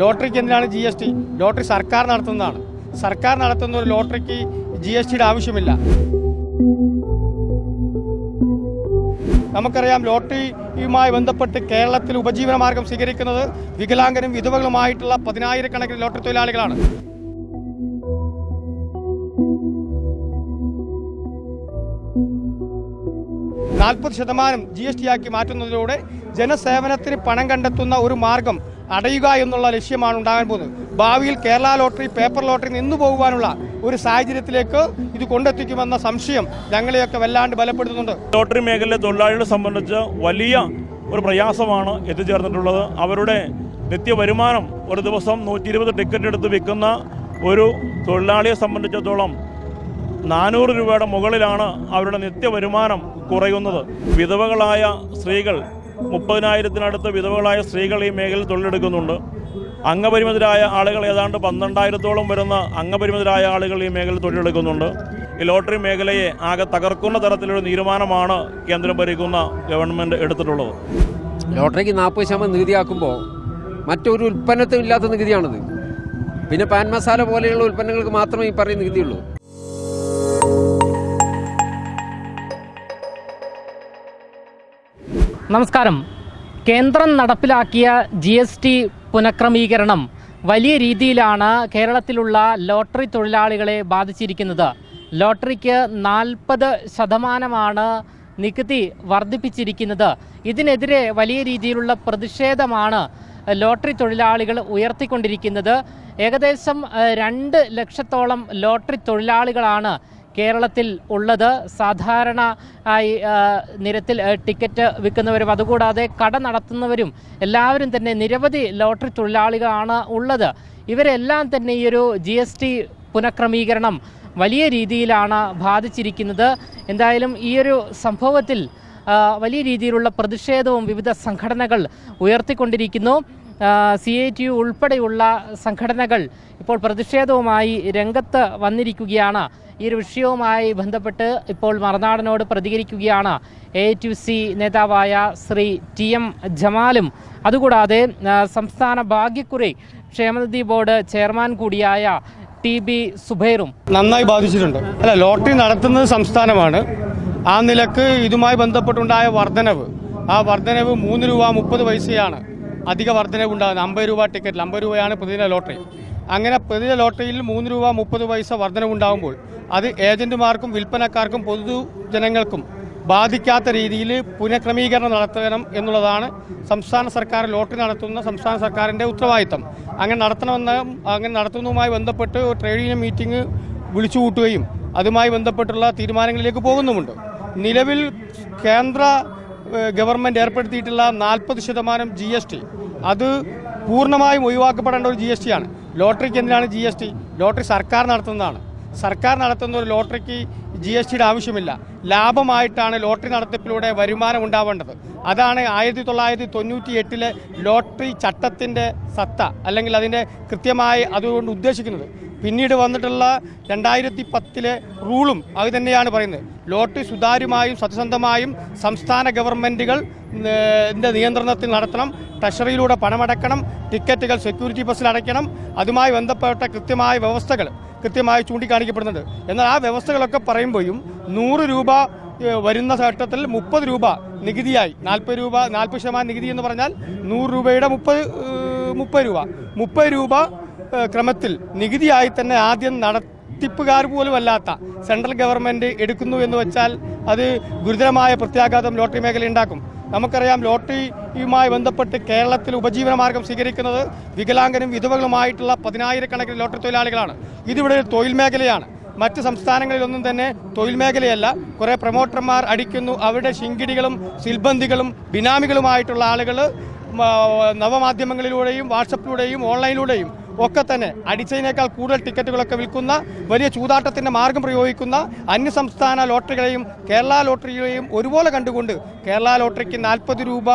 ലോട്ടറിക്ക് എന്തിനാണ് G S T lottery സർക്കാർ നടത്തുന്നതാണ്. സർക്കാർ നടത്തുന്ന ഒരു ലോട്ടറിക്ക് ജി എസ് ടിയുടെ ആവശ്യമില്ല. നമുക്കറിയാം ലോട്ടറിയുമായി ബന്ധപ്പെട്ട് കേരളത്തിൽ ഉപജീവന മാർഗം സ്വീകരിക്കുന്നത് വികലാംഗനും വിധവകളുമായിട്ടുള്ള പതിനായിരക്കണക്കിന് ലോട്ടറി തൊഴിലാളികളാണ്. നാൽപ്പത് ശതമാനം ജി എസ് ടി ആക്കി മാറ്റുന്നതിലൂടെ ജനസേവനത്തിന് പണം കണ്ടെത്തുന്ന ഒരു മാർഗം അടയുക എന്നുള്ള ലക്ഷ്യമാണ് ഉണ്ടാകാൻ പോകുന്നത്. ഭാവിയിൽ കേരള ലോട്ടറി പേപ്പർ ലോട്ടറി നിന്നു പോകുവാനുള്ള ഒരു സാഹചര്യത്തിലേക്ക് ഇത് കൊണ്ടെത്തിക്കുമെന്ന സംശയം ഞങ്ങളെയൊക്കെ വല്ലാണ്ട് ബലപ്പെടുത്തുന്നുണ്ട്. ലോട്ടറി മേഖലയിലെ തൊഴിലാളികളെ സംബന്ധിച്ച് വലിയ ഒരു പ്രയാസമാണ് എത്തിച്ചേർന്നിട്ടുള്ളത്. അവരുടെ നിത്യ വരുമാനം ഒരു ദിവസം നൂറ്റി ഇരുപത് ടിക്കറ്റ് എടുത്ത് വിൽക്കുന്ന ഒരു തൊഴിലാളിയെ സംബന്ധിച്ചിടത്തോളം നാനൂറ് രൂപയുടെ മുകളിലാണ് അവരുടെ നിത്യ വരുമാനം കുറയുന്നത്. വിധവകളായ സ്ത്രീകൾ മുപ്പതിനായിരത്തിനടുത്ത് വിധവകളായ സ്ത്രീകൾ ഈ മേഖലയിൽ തൊഴിലെടുക്കുന്നുണ്ട്. അംഗപരിമിതരായ ആളുകൾ ഏതാണ്ട് പന്ത്രണ്ടായിരത്തോളം വരുന്ന അംഗപരിമിതരായ ആളുകൾ ഈ മേഖലയിൽ തൊഴിലെടുക്കുന്നുണ്ട്. ഈ ലോട്ടറി മേഖലയെ ആകെ തകർക്കുന്ന തരത്തിലൊരു തീരുമാനമാണ് കേന്ദ്രം ഭരിക്കുന്ന ഗവൺമെന്റ് എടുത്തിട്ടുള്ളത്. ലോട്ടറിക്ക് നാൽപ്പത് ശതമാനം നികുതിയാക്കുമ്പോൾ മറ്റൊരു ഉൽപ്പന്നത്തിനും ഇല്ലാത്ത നികുതിയാണിത്. പിന്നെ പാൻ മസാല പോലെയുള്ള ഉൽപ്പന്നങ്ങൾക്ക് മാത്രമേ ഈ പറയുന്ന നികുതിയുള്ളൂ. നമസ്കാരം. കേന്ദ്രം നടപ്പിലാക്കിയ ജി എസ് ടി പുനഃക്രമീകരണം വലിയ രീതിയിലാണ് കേരളത്തിലുള്ള ലോട്ടറി തൊഴിലാളികളെ ബാധിച്ചിരിക്കുന്നത്. ലോട്ടറിക്ക് നാൽപ്പത് ശതമാനമാണ് നികുതി വർദ്ധിപ്പിച്ചിരിക്കുന്നത്. ഇതിനെതിരെ വലിയ രീതിയിലുള്ള പ്രതിഷേധമാണ് ലോട്ടറി തൊഴിലാളികൾ ഉയർത്തിക്കൊണ്ടിരിക്കുന്നത്. ഏകദേശം രണ്ട് ലക്ഷത്തോളം ലോട്ടറി തൊഴിലാളികളാണ് കേരളത്തിൽ ഉള്ളത് സാധാരണ ആയി നിരത്തിൽ ടിക്കറ്റ് വിൽക്കുന്നവരും അതുകൂടാതെ കട നടത്തുന്നവരും എല്ലാവരും തന്നെ നിരവധി ലോട്ടറി തൊഴിലാളികളാണ് ഉള്ളത്. ഇവരെല്ലാം തന്നെ ഈ ഒരു ജി എസ് ടി പുനഃക്രമീകരണം വലിയ രീതിയിലാണ് ബാധിച്ചിരിക്കുന്നത്. എന്തായാലും ഈ ഒരു സംഭവത്തിൽ വലിയ രീതിയിലുള്ള പ്രതിഷേധവും വിവിധ സംഘടനകൾ ഉയർത്തിക്കൊണ്ടിരിക്കുന്നു. സി ഐ ടി യു ഉൾപ്പെടെയുള്ള സംഘടനകൾ ഇപ്പോൾ പ്രതിഷേധവുമായി രംഗത്ത് വന്നിരിക്കുകയാണ്. ഈ ഒരു വിഷയവുമായി ബന്ധപ്പെട്ട് ഇപ്പോൾ മറുനാടനോട് പ്രതികരിക്കുകയാണ് എ ടു സി നേതാവായ ശ്രീ ടി എം ജമാലും. അതുകൂടാതെ സംസ്ഥാന ഭാഗ്യക്കുറി ക്ഷേമനിധി ബോർഡ് ചെയർമാൻ കൂടിയായ ടി ബി സുബൈറും. നന്നായി ബാധിച്ചിട്ടുണ്ട്. അല്ല ലോട്ടറി നടത്തുന്നത് സംസ്ഥാനമാണ്. ആ നിലയ്ക്ക് ഇതുമായി ബന്ധപ്പെട്ടുണ്ടായ വർധനവ്. ആ വർധനവ് മൂന്ന് രൂപ മുപ്പത് പൈസയാണ്. അധിക വർധനവ് ഉണ്ടാകുന്നത് അമ്പത് രൂപ ടിക്കറ്റിൽ അമ്പത് രൂപയാണ് പ്രതിദിന ലോട്ടറി. അങ്ങനെ പ്രതിദിന ലോട്ടറിയിൽ മൂന്ന് രൂപ മുപ്പത് പൈസ വർധനവ് ഉണ്ടാകുമ്പോൾ അത് ഏജന്റുമാർക്കും വിൽപ്പനക്കാർക്കും പൊതുജനങ്ങൾക്കും ബാധിക്കാത്ത രീതിയിൽ പുനഃക്രമീകരണം നടത്തണം എന്നുള്ളതാണ് സംസ്ഥാന സർക്കാർ ലോട്ടറി നടത്തുന്ന സംസ്ഥാന സർക്കാരിന്റെ ഉത്തരവാദിത്തം. അങ്ങനെ നടത്തണമെന്ന് അങ്ങനെ നടത്തുന്നതുമായി ബന്ധപ്പെട്ട് ട്രേഡ് യൂണിയൻ മീറ്റിംഗ് വിളിച്ചു കൂട്ടുകയും അതുമായി ബന്ധപ്പെട്ടുള്ള തീരുമാനങ്ങളിലേക്ക് പോകുന്നുമുണ്ട്. നിലവിൽ കേന്ദ്ര ഗവൺമെന്റ് ഏർപ്പെടുത്തിയിട്ടുള്ള നാൽപ്പത് ശതമാനം ജി എസ് ടി അത് പൂർണമായും ഒഴിവാക്കപ്പെടേണ്ട ഒരു ജി എസ് ടി ആണ്. ലോട്ടറിക്ക് എന്തിനാണ് ജി എസ് ടി ലോട്ടറി സർക്കാർ നടത്തുന്നതാണ്. സർക്കാർ നടത്തുന്ന ഒരു ലോട്ടറിക്ക് ജി എസ് ടിയുടെ ആവശ്യമില്ല. ലാഭമായിട്ടാണ് ലോട്ടറി നടത്തിപ്പിലൂടെ വരുമാനം ഉണ്ടാവേണ്ടത്. അതാണ് ആയിരത്തി തൊള്ളായിരത്തി തൊണ്ണൂറ്റി എട്ടിലെ ലോട്ടറി ചട്ടത്തിന്റെ സത്ത അല്ലെങ്കിൽ അതിന്റെ കൃത്യമായി അതുകൊണ്ട് ഉദ്ദേശിക്കുന്നത്. പിന്നീട് വന്നിട്ടുള്ള രണ്ടായിരത്തി പത്തിലെ റൂളും അത് തന്നെയാണ് പറയുന്നത്. ലോട്ടറി സുതാര്യമായും സത്യസന്ധമായും സംസ്ഥാന ഗവൺമെന്റുകൾ നിയന്ത്രണത്തിൽ നടത്തണം ട്രഷറിയിലൂടെ പണമടക്കണം ടിക്കറ്റുകൾ സെക്യൂരിറ്റി ബസ്സിൽ അടയ്ക്കണം. അതുമായി ബന്ധപ്പെട്ട കൃത്യമായ വ്യവസ്ഥകൾ കൃത്യമായി ചൂണ്ടിക്കാണിക്കപ്പെടുന്നുണ്ട്. എന്നാൽ ആ വ്യവസ്ഥകളൊക്കെ പറയുമ്പോഴും നൂറ് രൂപ വരുന്ന ഘട്ടത്തിൽ മുപ്പത് രൂപ നികുതിയായി. നാൽപ്പത് രൂപ നാൽപ്പത് ശതമാനം നികുതി എന്ന് പറഞ്ഞാൽ നൂറ് രൂപയുടെ മുപ്പത് മുപ്പത് രൂപ. മുപ്പത് രൂപ ക്രമത്തിൽ നികുതിയായി തന്നെ ആദ്യം നടത്തിപ്പുകാർ പോലും അല്ലാത്ത സെൻട്രൽ ഗവൺമെന്റ് എടുക്കുന്നു എന്ന് വെച്ചാൽ അത് ഗുരുതരമായ പ്രത്യാഘാതം ലോട്ടറി മേഖല ഉണ്ടാക്കും. നമുക്കറിയാം ലോട്ടറിയുമായി ബന്ധപ്പെട്ട് കേരളത്തിൽ ഉപജീവന മാർഗം സ്വീകരിക്കുന്നത് വികലാംഗനും വിധവകളുമായിട്ടുള്ള പതിനായിരക്കണക്കിന് ലോട്ടറി തൊഴിലാളികളാണ്. ഇതിവിടെ ഒരു തൊഴിൽ മേഖലയാണ്. മറ്റ് സംസ്ഥാനങ്ങളിലൊന്നും തന്നെ തൊഴിൽ മേഖലയല്ല. കുറേ പ്രൊമോട്ടർമാർ അടിക്കുന്നു. അവരുടെ ശിങ്കിടികളും സിൽബന്ധികളും ബിനാമികളുമായിട്ടുള്ള ആളുകൾ നവമാധ്യമങ്ങളിലൂടെയും വാട്സപ്പിലൂടെയും ഓൺലൈനിലൂടെയും ഒക്കെ തന്നെ അടിച്ചതിനേക്കാൾ കൂടുതൽ ടിക്കറ്റുകളൊക്കെ വിൽക്കുന്ന വലിയ ചൂതാട്ടത്തിന്റെ മാർഗം പ്രയോഗിക്കുന്ന അന്യസംസ്ഥാന ലോട്ടറികളെയും കേരള ലോട്ടറികളെയും ഒരുപോലെ കണ്ടുകൊണ്ട് കേരള ലോട്ടറിക്ക് നാൽപ്പത് രൂപ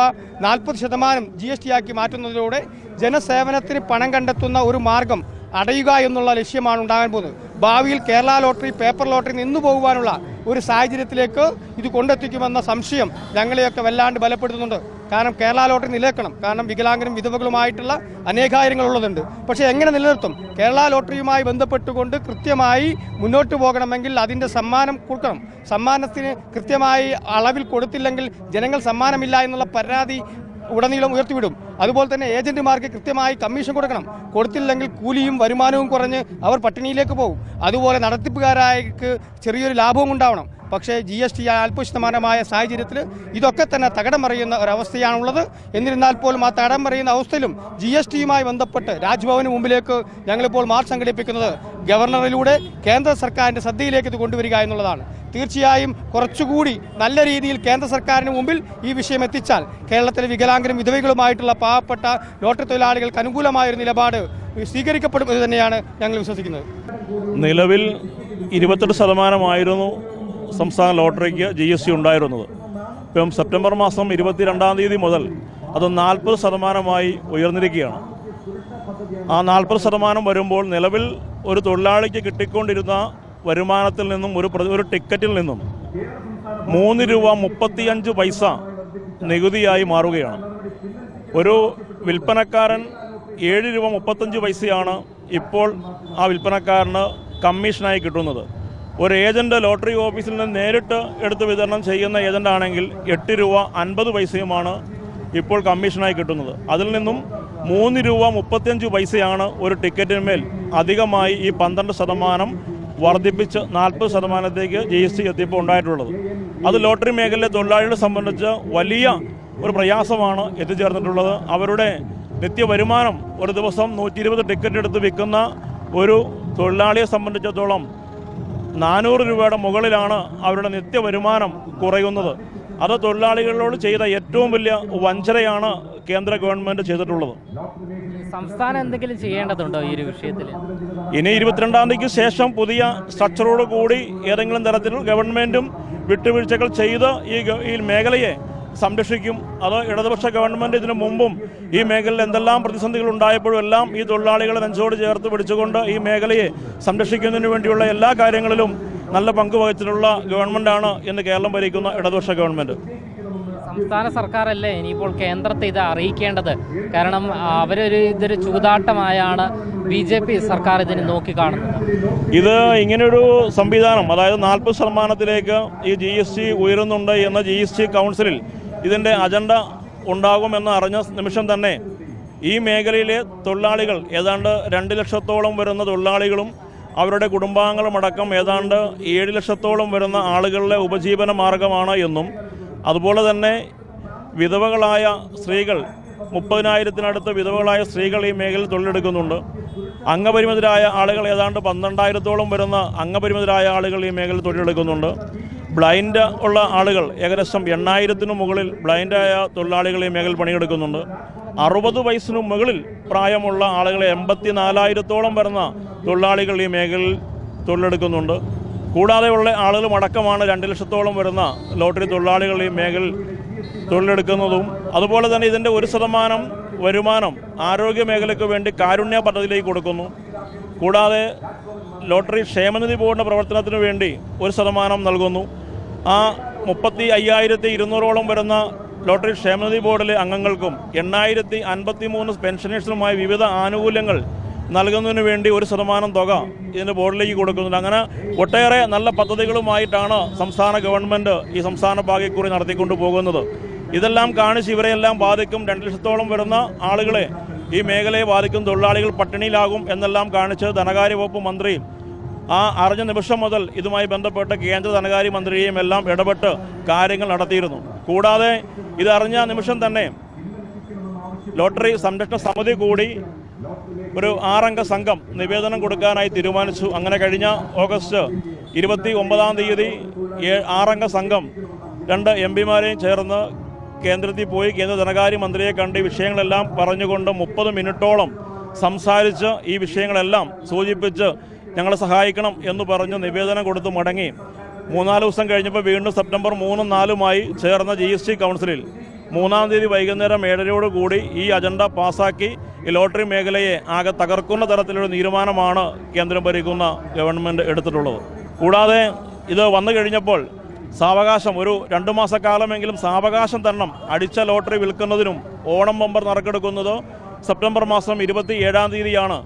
നാൽപ്പത് ശതമാനം ജി എസ് ടി ആക്കി മാറ്റുന്നതിലൂടെ ജനസേവനത്തിന് പണം കണ്ടെത്തുന്ന ഒരു മാർഗം അടയുക എന്നുള്ള ലക്ഷ്യമാണ് ഉണ്ടാകാൻ പോകുന്നത്. ഭാവിയിൽ കേരള ലോട്ടറി പേപ്പർ ലോട്ടറി നിന്നു പോകുവാനുള്ള ഒരു സാഹചര്യത്തിലേക്ക് ഇത് കൊണ്ടെത്തിക്കുമെന്ന സംശയം ഞങ്ങളെയൊക്കെ വല്ലാണ്ട് ബലപ്പെടുത്തുന്നുണ്ട്. കാരണം കേരള ലോട്ടറി നിലനിൽക്കണം. കാരണം വികലാംഗരും വിധവകളുമായിട്ടുള്ള അനേകായിരങ്ങൾ ഉള്ളതുണ്ട് പക്ഷേ എങ്ങനെ നിലനിർത്തും? കേരള ലോട്ടറിയുമായി ബന്ധപ്പെട്ടുകൊണ്ട് കൃത്യമായി മുന്നോട്ട് പോകണമെങ്കിൽ അതിന്റെ സമ്മാനം കൊടുക്കണം. സമ്മാനത്തിന് കൃത്യമായി അളവിൽ കൊടുത്തില്ലെങ്കിൽ ജനങ്ങൾ സമ്മാനമില്ല എന്നുള്ള പരാതി ഉടനീളം ഉയർത്തിവിടും. അതുപോലെ തന്നെ ഏജന്റുമാർക്ക് കൃത്യമായി കമ്മീഷൻ കൊടുക്കണം. കൊടുത്തില്ലെങ്കിൽ കൂലിയും വരുമാനവും കുറഞ്ഞ് അവർ പട്ടിണിയിലേക്ക് പോകും. അതുപോലെ നടത്തിപ്പുകാരായക്ക് ചെറിയൊരു ലാഭവും ഉണ്ടാവണം. പക്ഷേ ജി എസ് ടി അല്പശതമാനമായ സാഹചര്യത്തിൽ ഇതൊക്കെ തന്നെ തകടം മറിയുന്ന ഒരവസ്ഥയാണുള്ളത്. എന്നിരുന്നാൽ പോലും ആ തകടം മറിയുന്ന അവസ്ഥയിലും ജി എസ് ടിയുമായി ബന്ധപ്പെട്ട് രാജ്ഭവന് മുമ്പിലേക്ക് ഞങ്ങളിപ്പോൾ മാർച്ച് സംഘടിപ്പിക്കുന്നത് ഗവർണറിലൂടെ കേന്ദ്ര സർക്കാരിന്റെ ശ്രദ്ധയിലേക്ക് ഇത് കൊണ്ടുവരിക എന്നുള്ളതാണ്. തീർച്ചയായും കുറച്ചുകൂടി നല്ല രീതിയിൽ കേന്ദ്ര സർക്കാരിന് മുമ്പിൽ ഈ വിഷയം എത്തിച്ചാൽ കേരളത്തിലെ വികലാംഗരും വിധവകളുമായിട്ടുള്ള പാവപ്പെട്ട ലോട്ടറി തൊഴിലാളികൾക്ക് അനുകൂലമായ ഒരു നിലപാട് സ്വീകരിക്കപ്പെടും എന്ന് തന്നെയാണ് ഞങ്ങൾ വിശ്വസിക്കുന്നത്. നിലവിൽ ഇരുപത്തെട്ട് ശതമാനമായിരുന്നു സംസ്ഥാന ലോട്ടറിക്ക് ജി എസ് ഉണ്ടായിരുന്നത്. ഇപ്പം സെപ്റ്റംബർ മാസം ഇരുപത്തിരണ്ടാം തീയതി മുതൽ അത് നാൽപ്പത് ശതമാനമായി ഉയർന്നിരിക്കുകയാണ്. ആ നാൽപ്പത് ശതമാനം വരുമ്പോൾ നിലവിൽ ഒരു തൊഴിലാളിക്ക് കിട്ടിക്കൊണ്ടിരുന്ന വരുമാനത്തിൽ നിന്നും ഒരു ഒരു ടിക്കറ്റിൽ നിന്നും മൂന്ന് രൂപ മുപ്പത്തിയഞ്ച് പൈസ നികുതിയായി മാറുകയാണ്. ഒരു വിൽപ്പനക്കാരൻ ഏഴ് രൂപ മുപ്പത്തഞ്ച് പൈസയാണ് ഇപ്പോൾ ആ വിൽപ്പനക്കാരന് കമ്മീഷനായി കിട്ടുന്നത്. ഒരു ഏജന്റ് ലോട്ടറി ഓഫീസിൽ നിന്ന് നേരിട്ട് എടുത്ത് വിതരണം ചെയ്യുന്ന ഏജന്റ് ആണെങ്കിൽ എട്ട് രൂപ അൻപത് പൈസയുമാണ് ഇപ്പോൾ കമ്മീഷനായി കിട്ടുന്നത്. അതിൽ നിന്നും മൂന്ന് രൂപ മുപ്പത്തിയഞ്ച് പൈസയാണ് ഒരു ടിക്കറ്റിന് ടിക്കറ്റിന്മേൽ അധികമായി ഈ പന്ത്രണ്ട് ശതമാനം വർദ്ധിപ്പിച്ച് നാൽപ്പത് ശതമാനത്തേക്ക് ജി എസ് ടി എത്തിയപ്പോൾ ഉണ്ടായിട്ടുള്ളത്. അത് ലോട്ടറി മേഖലയിലെ തൊഴിലാളികളെ സംബന്ധിച്ച് വലിയ ഒരു പ്രയാസമാണ് എത്തിച്ചേർന്നിട്ടുള്ളത്. അവരുടെ നിത്യവരുമാനം ഒരു ദിവസം നൂറ്റി ഇരുപത് ടിക്കറ്റ് എടുത്ത് വിൽക്കുന്ന ഒരു തൊഴിലാളിയെ സംബന്ധിച്ചിടത്തോളം നാനൂറ് രൂപയുടെ മുകളിലാണ് അവരുടെ നിത്യവരുമാനം കുറയുന്നത്. അത് തൊഴിലാളികളോട് ചെയ്ത ഏറ്റവും വലിയ വഞ്ചനയാണ് കേന്ദ്ര ഗവൺമെന്റ് ചെയ്തിട്ടുള്ളത്. സംസ്ഥാനം എന്തെങ്കിലും ചെയ്യേണ്ടതുണ്ടോ ഈ ഒരു വിഷയത്തിൽ ഇനി ഇരുപത്തിരണ്ടാം തീയതിക്ക് ശേഷം പുതിയ സ്ട്രക്ചറോട് കൂടി ഏതെങ്കിലും തരത്തിൽ ഗവൺമെന്റും വിട്ടുവീഴ്ചകൾ ചെയ്ത് ഈ ഈ മേഖലയെ സംരക്ഷിക്കും. അത് ഇടതുപക്ഷ ഗവൺമെന്റ് ഇതിനു മുമ്പും ഈ മേഖലയിൽ എന്തെല്ലാം പ്രതിസന്ധികൾ ഉണ്ടായപ്പോഴും എല്ലാം ഈ തൊഴിലാളികളെ നെഞ്ചോട് ചേർത്ത് പിടിച്ചുകൊണ്ട് ഈ മേഖലയെ സംരക്ഷിക്കുന്നതിന് വേണ്ടിയുള്ള എല്ലാ കാര്യങ്ങളിലും നല്ല പങ്കുവഹിച്ചിട്ടുള്ള ഗവൺമെന്റാണ് ഇന്ന് കേരളം ഭരിക്കുന്ന ഇടതുപക്ഷ ഗവൺമെന്റ് സംസ്ഥാന സർക്കാരല്ലേ ഇനിയിപ്പോൾ കേന്ദ്രത്തെ ഇത് അറിയിക്കേണ്ടത്? കാരണം അവരൊരു ഇതൊരു ചൂതാട്ടമായാണ് ബി ജെ പി സർക്കാർ ഇതിന് നോക്കിക്കാണുന്നത്. ഇത് ഇങ്ങനൊരു സംവിധാനം അതായത് നാൽപ്പത് ശതമാനത്തിലേക്ക് ഈ ജി എസ് ടി ഉയരുന്നുണ്ട് എന്ന ജി എസ് ടി കൗൺസിലിൽ ഇതിന്റെ അജണ്ട ഉണ്ടാകുമെന്ന് അറിഞ്ഞ നിമിഷം തന്നെ ഈ മേഖലയിലെ തൊഴിലാളികൾ ഏതാണ്ട് രണ്ട് ലക്ഷത്തോളം വരുന്ന തൊഴിലാളികളും അവരുടെ കുടുംബാംഗങ്ങളുമടക്കം ഏതാണ്ട് ഏഴ് ലക്ഷത്തോളം വരുന്ന ആളുകളുടെ ഉപജീവന മാർഗമാണ് എന്നും അതുപോലെ തന്നെ വിധവകളായ സ്ത്രീകൾ മുപ്പതിനായിരത്തിനടുത്ത് വിധവകളായ സ്ത്രീകൾ ഈ മേഖലയിൽ തൊഴിലെടുക്കുന്നുണ്ട്. അംഗപരിമിതരായ ആളുകൾ ഏതാണ്ട് പന്ത്രണ്ടായിരത്തോളം വരുന്ന അംഗപരിമിതരായ ആളുകൾ ഈ മേഖലയിൽ തൊഴിലെടുക്കുന്നുണ്ട്. ബ്ലൈൻഡ് ഉള്ള ആളുകൾ ഏകദേശം എണ്ണായിരത്തിനു മുകളിൽ ബ്ലൈൻഡായ തൊഴിലാളികൾ ഈ മേഖലയിൽ പണിയെടുക്കുന്നുണ്ട്. അറുപത് വയസ്സിനു മുകളിൽ പ്രായമുള്ള ആളുകളെ എൺപത്തി നാലായിരത്തോളം വരുന്ന തൊഴിലാളികൾ ഈ മേഖലയിൽ തൊഴിലെടുക്കുന്നുണ്ട്. കൂടാതെയുള്ള ആളുകളും അടക്കമാണ് രണ്ട് ലക്ഷത്തോളം വരുന്ന ലോട്ടറി തൊഴിലാളികൾ ഈ മേഖലയിൽ തൊഴിലെടുക്കുന്നതും. അതുപോലെ തന്നെ ഇതിന്റെ ഒരു ശതമാനം വരുമാനം ആരോഗ്യ മേഖലയ്ക്ക് വേണ്ടി കാരുണ്യ പദ്ധതിയിലേക്ക് കൊടുക്കുന്നു. കൂടാതെ ലോട്ടറി ക്ഷേമനിധി ബോർഡിന്റെ പ്രവർത്തനത്തിന് വേണ്ടി ഒരു ശതമാനം നൽകുന്നു. ആ മുപ്പത്തി അയ്യായിരത്തി ഇരുന്നൂറോളം വരുന്ന ലോട്ടറി ക്ഷേമനിധി ബോർഡിലെ അംഗങ്ങൾക്കും എണ്ണായിരത്തി അൻപത്തി മൂന്ന് പെൻഷനേഴ്സിനുമായി വിവിധ ആനുകൂല്യങ്ങൾ നൽകുന്നതിന് വേണ്ടി ഒരു ശതമാനം തുക ഇതിന്റെ ബോർഡിലേക്ക് കൊടുക്കുന്നുണ്ട്. അങ്ങനെ ഒട്ടേറെ നല്ല പദ്ധതികളുമായിട്ടാണ് സംസ്ഥാന ഗവൺമെന്റ് ഈ സംസ്ഥാന ഭാഗ്യക്കുറി നടത്തിക്കൊണ്ട് പോകുന്നത്. ഇതെല്ലാം കാണിച്ച് ഇവരെയെല്ലാം ബാധിക്കും. രണ്ട് ലക്ഷത്തോളം വരുന്ന ആളുകളെ ഈ മേഖലയെ ബാധിക്കും. തൊഴിലാളികൾ പട്ടിണിയിലാകും എന്നെല്ലാം കാണിച്ച് ധനകാര്യ വകുപ്പ് മന്ത്രി ആ അറിഞ്ഞ നിമിഷം മുതൽ ഇതുമായി ബന്ധപ്പെട്ട് കേന്ദ്ര ധനകാര്യ മന്ത്രിയെയും എല്ലാം ഇടപെട്ട് കാര്യങ്ങൾ നടത്തിയിരുന്നു. കൂടാതെ ഇതറിഞ്ഞ നിമിഷം തന്നെ ലോട്ടറി സംരക്ഷണ സമിതി കൂടി ഒരു ആറംഗ സംഘം നിവേദനം കൊടുക്കാനായി തീരുമാനിച്ചു. അങ്ങനെ കഴിഞ്ഞ ഓഗസ്റ്റ് ഇരുപത്തി ഒമ്പതാം തീയതി ആറംഗ സംഘം രണ്ട് എം പിമാരെയും ചേർന്ന് കേന്ദ്രത്തിൽ പോയി കേന്ദ്ര ധനകാര്യ മന്ത്രിയെ കണ്ട് ഈ വിഷയങ്ങളെല്ലാം പറഞ്ഞുകൊണ്ട് മുപ്പത് മിനിറ്റോളം സംസാരിച്ച് ഈ വിഷയങ്ങളെല്ലാം സൂചിപ്പിച്ച് ഞങ്ങളെ സഹായിക്കണം എന്ന് പറഞ്ഞ് നിവേദനം കൊടുത്ത് മടങ്ങി. മൂന്നാൽ ദിവസം കഴിഞ്ഞപ്പോൾ വീണ്ടും സെപ്റ്റംബർ മൂന്നും നാലുമായി ചേർന്ന ജി എസ് ടി കൗൺസിലിൽ മൂന്നാം തീയതി വൈകുന്നേരം ഏഴരയോടുകൂടി ഈ അജണ്ട പാസാക്കി ഈ ലോട്ടറി മേഖലയെ ആകെ തകർക്കുന്ന തരത്തിലൊരു തീരുമാനമാണ് കേന്ദ്രം ഭരിക്കുന്ന ഗവൺമെന്റ് എടുത്തിട്ടുള്ളത്. കൂടാതെ ഇത് വന്നു കഴിഞ്ഞപ്പോൾ സാവകാശം ഒരു രണ്ടു മാസക്കാലമെങ്കിലും സാവകാശം തരണം അടിച്ച ലോട്ടറി വിൽക്കുന്നതിനും ഓണം ബമ്പർ നറുക്കെടുക്കുന്നത് സെപ്റ്റംബർ മാസം ഇരുപത്തി ഏഴാം തീയതിയാണ്.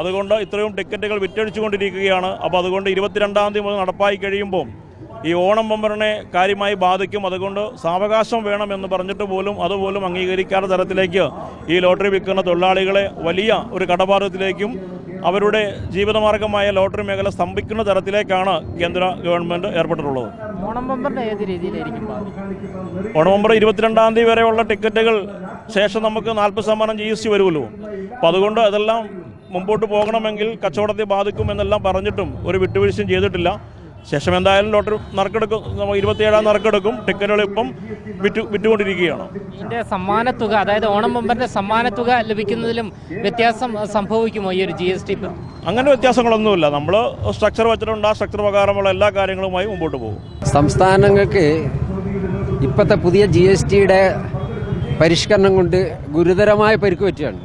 അതുകൊണ്ട് ഇത്രയും ടിക്കറ്റുകൾ വിറ്റഴിച്ചുകൊണ്ടിരിക്കുകയാണ്. അപ്പോൾ അതുകൊണ്ട് ഇരുപത്തിരണ്ടാം തീയതി മുതൽ നടപ്പായി കഴിയുമ്പോൾ ഈ ഓണം ബമ്പറിനെ കാര്യമായി ബാധിക്കും. അതുകൊണ്ട് സാവകാശം വേണമെന്ന് പറഞ്ഞിട്ട് പോലും അതുപോലും അംഗീകരിക്കാത്ത തരത്തിലേക്ക് ഈ ലോട്ടറി വിൽക്കുന്ന തൊഴിലാളികളെ വലിയ ഒരു കടബാധത്തിലേക്കും അവരുടെ ജീവിതമാർഗമായ ലോട്ടറി മേഖല സ്തംഭിക്കുന്ന തരത്തിലേക്കാണ് കേന്ദ്ര ഗവൺമെന്റ് ഏർപ്പെട്ടിട്ടുള്ളത്. ഓണം ബമ്പർ ഇരുപത്തിരണ്ടാം തീയതി വരെയുള്ള ടിക്കറ്റുകൾ ശേഷം നമുക്ക് നാൽപ്പത് ശതമാനം ജി എസ് ടി വരുമല്ലോ. അപ്പോൾ അതുകൊണ്ട് അതെല്ലാം മുമ്പോട്ട് പോകണമെങ്കിൽ കച്ചവടത്തെ ബാധിക്കും എന്നെല്ലാം പറഞ്ഞിട്ടും ഒരു വിട്ടുവീഴ്ചയും ചെയ്തിട്ടില്ല. ശേഷം എന്തായാലും ലോട്ടറി നറുക്കെടുക്കും. ഇരുപത്തിയേഴാം നറുക്കെടുക്കും. ടിക്കറ്റുകൾ ഇപ്പം വിറ്റു വിറ്റുകൊണ്ടിരിക്കുകയാണ്. ഇതിന്റെ സമ്മാനത്തുക അതായത് ഓണം ബമ്പറിന്റെ സമ്മാനത്തുക ലഭിക്കുന്നതിലും വ്യത്യാസം സംഭവിക്കുമോ ഈ ഒരു ജി എസ് ടി അങ്ങനെ വ്യത്യാസങ്ങളൊന്നുമില്ല. നമ്മൾ സ്ട്രക്ചർ വെച്ചിട്ടുണ്ട്. ആ സ്ട്രക്ചർ പ്രകാരമുള്ള എല്ലാ കാര്യങ്ങളുമായി മുമ്പോട്ട് പോകും. സംസ്ഥാനങ്ങൾക്ക് ഇപ്പോഴത്തെ പുതിയ ജി എസ് ടിയുടെ പരിഷ്കരണം കൊണ്ട് ഗുരുതരമായ പരിക്ക് പറ്റുകയാണ്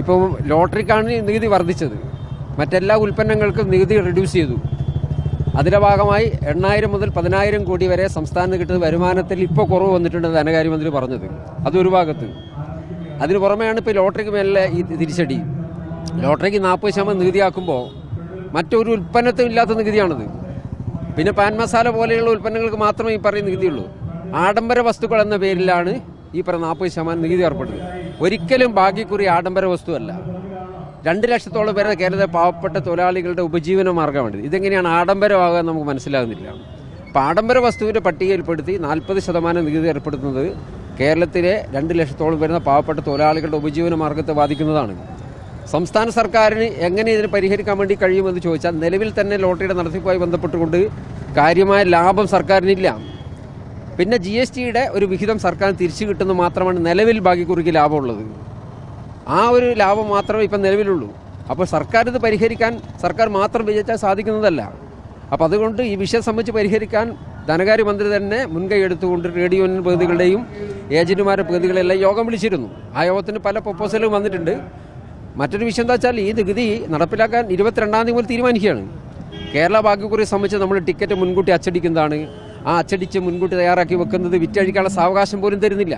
ഇപ്പം ലോട്ടറിക്കാണ് നികുതി വർദ്ധിച്ചത്. മറ്റെല്ലാ ഉൽപ്പന്നങ്ങൾക്കും നികുതി റിഡ്യൂസ് ചെയ്തു. അതിന്റെ ഭാഗമായി എണ്ണായിരം മുതൽ പതിനായിരം കോടി വരെ സംസ്ഥാനത്ത് കിട്ടുന്ന വരുമാനത്തിൽ ഇപ്പോൾ കുറവ് വന്നിട്ടുണ്ട് ധനകാര്യമന്ത്രി പറഞ്ഞത്. അതൊരു ഭാഗത്ത്. അതിന് പുറമെയാണ് ഇപ്പോൾ ലോട്ടറിക്ക് മേലെ ഈ തിരിച്ചടി. ലോട്ടറിക്ക് നാൽപ്പത് ശതമാനം നികുതിയാക്കുമ്പോൾ മറ്റൊരു ഉൽപ്പന്നത്തും ഇല്ലാത്ത നികുതിയാണത്. പിന്നെ പാൻ മസാല പോലെയുള്ള ഉൽപ്പന്നങ്ങൾക്ക് മാത്രമേ ഈ പറയുന്ന നികുതിയുള്ളൂ. ആഡംബര വസ്തുക്കൾ എന്ന പേരിലാണ് ഈ പറയുന്ന നാൽപ്പത് ശതമാനം നികുതി ഏർപ്പെടുന്നത്. ഒരിക്കലും ഭാഗ്യക്കുറി ആഡംബര വസ്തുവല്ല. രണ്ട് ലക്ഷത്തോളം പേരെ കേരളത്തിലെ പാവപ്പെട്ട തൊഴിലാളികളുടെ ഉപജീവന മാർഗമാണ് ഇതെങ്ങനെയാണ് ആഡംബരമാകാൻ നമുക്ക് മനസ്സിലാകുന്നില്ല. അപ്പം ആഡംബര വസ്തുവിന്റെ പട്ടികയിൽപ്പെടുത്തി നാൽപ്പത് ശതമാനം നികുതി ഏർപ്പെടുത്തുന്നത് കേരളത്തിലെ രണ്ട് ലക്ഷത്തോളം വരുന്ന പാവപ്പെട്ട തൊഴിലാളികളുടെ ഉപജീവന മാർഗത്തെ ബാധിക്കുന്നതാണ്. സംസ്ഥാന സർക്കാരിന് എങ്ങനെ ഇതിന് പരിഹരിക്കാൻ വേണ്ടി കഴിയുമെന്ന് ചോദിച്ചാൽ നിലവിൽ തന്നെ ലോട്ടറിയുടെ നടത്തിപ്പുമായി ബന്ധപ്പെട്ടുകൊണ്ട് കാര്യമായ ലാഭം സർക്കാരിനില്ല. പിന്നെ ജി എസ് ടിയുടെ ഒരു വിഹിതം സർക്കാർ തിരിച്ചു കിട്ടുന്നത് മാത്രമാണ് നിലവിൽ ബാക്കി ഭാഗ്യക്കുറിക്ക് ലാഭമുള്ളത്. ആ ഒരു ലാഭം മാത്രമേ ഇപ്പം നിലവിലുള്ളൂ. അപ്പോൾ സർക്കാർ ഇത് പരിഹരിക്കാൻ സർക്കാർ മാത്രം വിജയിച്ചാൽ സാധിക്കുന്നതല്ല. അപ്പോൾ അതുകൊണ്ട് ഈ വിഷയം സംബന്ധിച്ച് പരിഹരിക്കാൻ ധനകാര്യമന്ത്രി തന്നെ മുൻകൈ എടുത്തുകൊണ്ട് ട്രേഡ് യൂണിയൻ പ്രതികളുടെയും ഏജന്റുമാരുടെ പ്രതികളെല്ലാം യോഗം വിളിച്ചിരുന്നു. ആ യോഗത്തിന് പല പ്രപ്പോസലും വന്നിട്ടുണ്ട്. മറ്റൊരു വിഷയം എന്താ വെച്ചാൽ ഈ നികുതി നടപ്പിലാക്കാൻ ഇരുപത്തിരണ്ടാം തീയതി മുതൽ തീരുമാനിക്കുകയാണ്. കേരള ഭാഗ്യക്കുറിയെ സംബന്ധിച്ച് നമ്മൾ ടിക്കറ്റ് മുൻകൂട്ടി അച്ചടിക്കുന്നതാണ്. ആ അച്ചടിച്ച് മുൻകൂട്ടി തയ്യാറാക്കി വെക്കുന്നത് വിറ്റഴിക്കാനുള്ള സാവകാശം പോലും തരുന്നില്ല.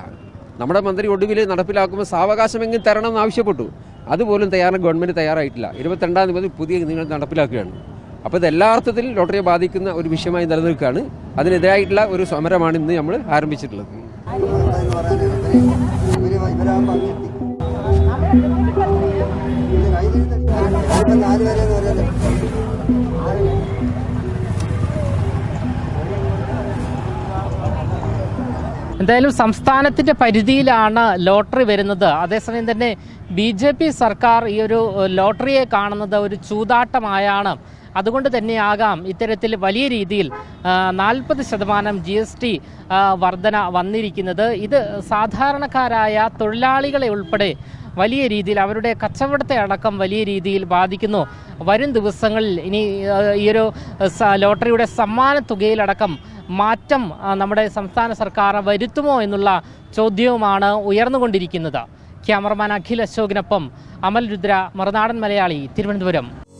നമ്മുടെ മന്ത്രി ഒടുവിൽ നടപ്പിലാക്കുമ്പോൾ സാവകാശമെങ്കിലും തരണം എന്ന് ആവശ്യപ്പെട്ടു. അതുപോലും തയ്യാറാണ് ഗവൺമെന്റ് തയ്യാറായിട്ടില്ല. ഇരുപത്തിരണ്ടാം തീയതി പുതിയ നിങ്ങൾ നടപ്പിലാക്കുകയാണ്. അപ്പോൾ ഇത് എല്ലാ അർത്ഥത്തിലും ലോട്ടറിയെ ബാധിക്കുന്ന ഒരു വിഷയമായി നിലനിൽക്കുകയാണ്. അതിനെതിരായിട്ടുള്ള ഒരു സമരമാണ് ഇന്ന് നമ്മൾ ആരംഭിച്ചിട്ടുള്ളത്. എന്തായാലും സംസ്ഥാനത്തിന്റെ പരിധിയിലാണ് ലോട്ടറി വരുന്നത്. അതേസമയം തന്നെ ബി ജെ പി സർക്കാർ ഈ ഒരു ലോട്ടറിയെ കാണുന്നത് ഒരു ചൂതാട്ടമായാണ്. അതുകൊണ്ട് തന്നെയാകാം ഇത്തരത്തിൽ വലിയ രീതിയിൽ നാൽപ്പത് ശതമാനം ജി എസ് ടി വർധന വന്നിരിക്കുന്നത്. ഇത് സാധാരണക്കാരായ തൊഴിലാളികളെ ഉൾപ്പെടെ വലിയ രീതിയിൽ അവരുടെ കച്ചവടത്തെ അടക്കം വലിയ രീതിയിൽ ബാധിക്കുന്നു. വരും ദിവസങ്ങളിൽ ഇനി ആ, ഈ ഒരു സ- ലോട്ടറിയുടെ സമ്മാന തുകയിലടക്കം മാറ്റം നമ്മുടെ സംസ്ഥാന സർക്കാർ വരുത്തുമോ എന്നുള്ള ചോദ്യവുമാണ് ഉയർന്നുകൊണ്ടിരിക്കുന്നത്. ക്യാമറമാൻ അഖിൽ അശോകിനൊപ്പം അമൽ രുദ്ര മറുനാടൻ മലയാളി തിരുവനന്തപുരം.